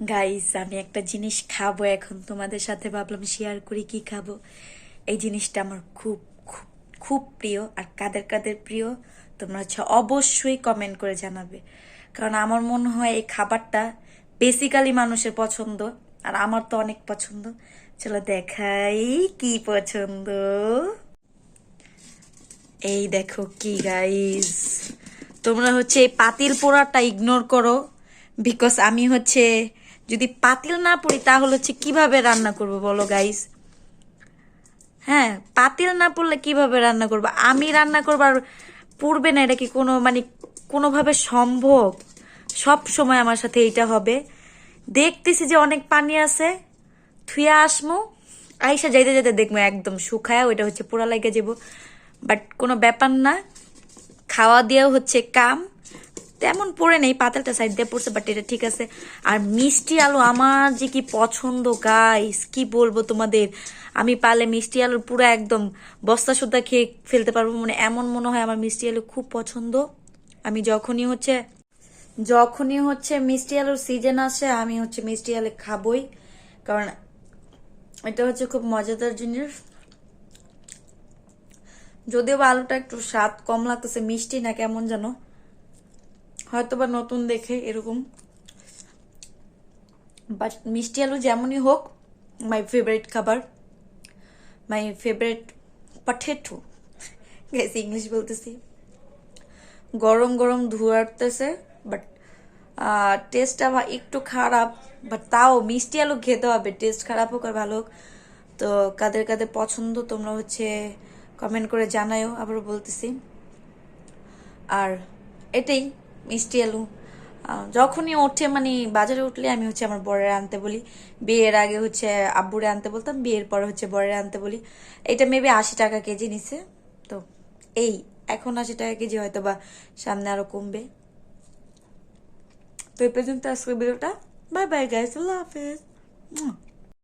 Guys আমি একটা জিনিস খাব এখন। তোমাদের সাথে ভাবলাম শেয়ার করি কি খাব। এই জিনিসটা আমার খুব খুব খুব প্রিয় আর কাদের কাদের প্রিয় তোমরা হচ্ছে অবশ্যই কমেন্ট করে জানাবে। কারণ আমার মনে হয় এই খাবারটা বেসিক্যালি মানুষের পছন্দ আর আমার তো অনেক পছন্দ। চলো দেখাই কি পছন্দ। এই দেখো কি গাইস তোমরা হচ্ছে এই পাতিল পোড়াটা ইগনোর করো। বিকজ আমি হচ্ছে যদি পাতিল না পড়ি, তাহলে হচ্ছে কীভাবে রান্না করব বলো গাইস হ্যাঁ পাতিল না পড়লে কীভাবে রান্না করব? আমি রান্না করবার পূর্বে না, এটা কি কোনো মানে কোনোভাবে সম্ভব? সব সময় আমার সাথে এইটা হবে। দেখতেছি যে অনেক পানি আছে। থুয়া আসমো। আইসা যাইতে যাইতে দেখব একদম শুকায় ওইটা হচ্ছে পোড়া লাগে যাব বাট কোনো ব্যাপার না। খাওয়া দিয়েও হচ্ছে কাম। তেমন পড়ে নেই, পাতালটা সাইড দিয়ে পড়ছে বাট এটা ঠিক আছে। আর মিষ্টি আলু আমার যে কি পছন্দ গাইস কি বলব তোমাদের? আমি পারলে মিষ্টি আলুর পুরো একদম বস্তা সুদ্ধা খেয়ে ফেলতে পারব মানে এমন মনে হয় আমার মিষ্টি আলু খুব পছন্দ। আমি যখনই হচ্ছে যখনই হচ্ছে মিষ্টি আলুর সিজন আসে, আমি হচ্ছে মিষ্টি আলু খাবই। কারণ এটা হচ্ছে খুব মজাদার জিনিস। যদিও আলুটা একটু স্বাদ কম লাগতেছে, মিষ্টি না কেমন যেন। হয়তো বা নতুন দেখে এরকম। বাট মিষ্টি আলু যেমনই হোক মাই ফেভারিট খাবার মাই ফেভারিট পটেটো গেছি ইংলিশ বলতেছি। গরম গরম ধুয়ারতেছে বাট টেস্টটা একটু খারাপ বাট তাও মিষ্টি আলু খেতে হবে টেস্ট খারাপ হোক আর ভালো হোক। তো কাদের কাদের পছন্দ তোমরা হচ্ছে কমেন্ট করে জানায়ও আবার বলতেছি। আর এটাই। মিষ্টি আলু। যখনই ওঠে মানে বাজারে উঠলে আমি হচ্ছে আমার বরের আনতে বলি। বিয়ের আগে হচ্ছে আব্বুরে আনতে বলতাম, বিয়ের পরে হচ্ছে বরের আনতে বলি। এটা মেবি আশি টাকা কেজি নিছে। তো এই, এখন আশি টাকা কেজি হয়তো বা সামনে আরও কমবে। তো এই পর্যন্ত আজকের ভিডিওটা। বাই বাই গাইস আল্লাহ হাফেজ।